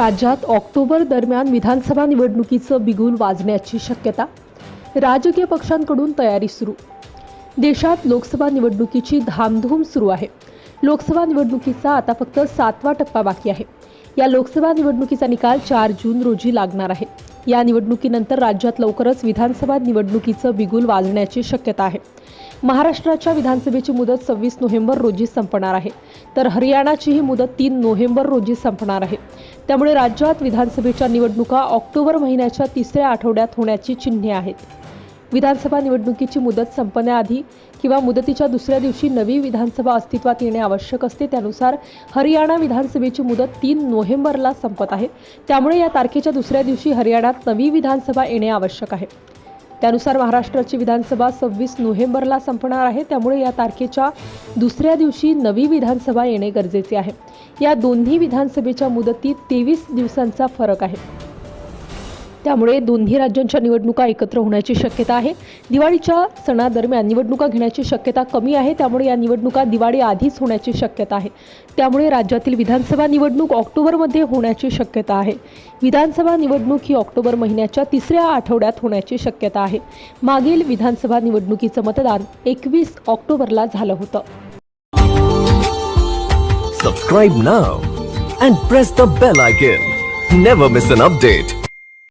राज्यात ऑक्टोबर दरम्यान विधानसभा निवडणुकीचं बिगुल वाजण्याची शक्यता राजकीय पक्षांकडून तयारी सुरू. देशात लोकसभा निवडणुकीची धामधूम सुरू आहे. लोकसभा निवडणुकीचा आता फक्त सातवा टप्पा बाकी आहे. या लोकसभा निवडणुकीचा निकाल चार जून रोजी लागणार आहे. या निवडणुकीनंतर राज्यात लवकरच विधानसभा निवडणुकीचं बिगुल वाजण्याची शक्यता आहे. महाराष्ट्राच्या विधानसभेची मुदत सव्वीस नोव्हेंबर रोजी संपणार आहे. तर हरियाणाचीही मुदत तीन नोव्हेंबर रोजी संपणार आहे. त्यामुळे राज्यात विधानसभेच्या निवडणुका ऑक्टोबर महिन्याच्या तिसऱ्या आठवड्यात होण्याची चिन्हे आहेत. विधानसभा निवडणुकीची मुदत संपण्याआधी किंवा मुदतीच्या दुसऱ्या दिवशी नवी विधानसभा अस्तित्वात येणे आवश्यक असते त्यानुसार हरियाणा विधानसभेची मुदत तीन नोव्हेंबरला संपत आहे. त्यामुळे या तारखेच्या दुसऱ्या दिवशी हरियाणात नवी विधानसभा येणे आवश्यक आहे. त्यानुसार महाराष्ट्राची विधानसभा सव्वीस नोव्हेंबरला संपणार आहे. त्यामुळे या तारखेच्या दुसऱ्या दिवशी नवी विधानसभा येणे गरजेचे आहे. या दोन्ही विधानसभेच्या मुदतीत तेवीस दिवसांचा फरक आहे. त्यामुळे दोन्ही राज्यांच्या निवडणुका एकत्र होण्याची शक्यता आहे. दिवाळीच्या सणादरम्यान निवडणुका घेण्याची शक्यता कमी आहे. त्यामुळे या निवडणुका दिवाळी आधीच होण्याची शक्यता आहे. त्यामुळे राज्यातील विधानसभा निवडणूक ऑक्टोबरमध्ये होण्याची शक्यता आहे. विधानसभा निवडणूक ही ऑक्टोबर महिन्याच्या तिसऱ्या आठवड्यात होण्याची शक्यता आहे. मागील विधानसभा निवडणुकीचं मतदान एकवीस ऑक्टोबरला झालं होतं. Subscribe now and press the bell icon never miss an update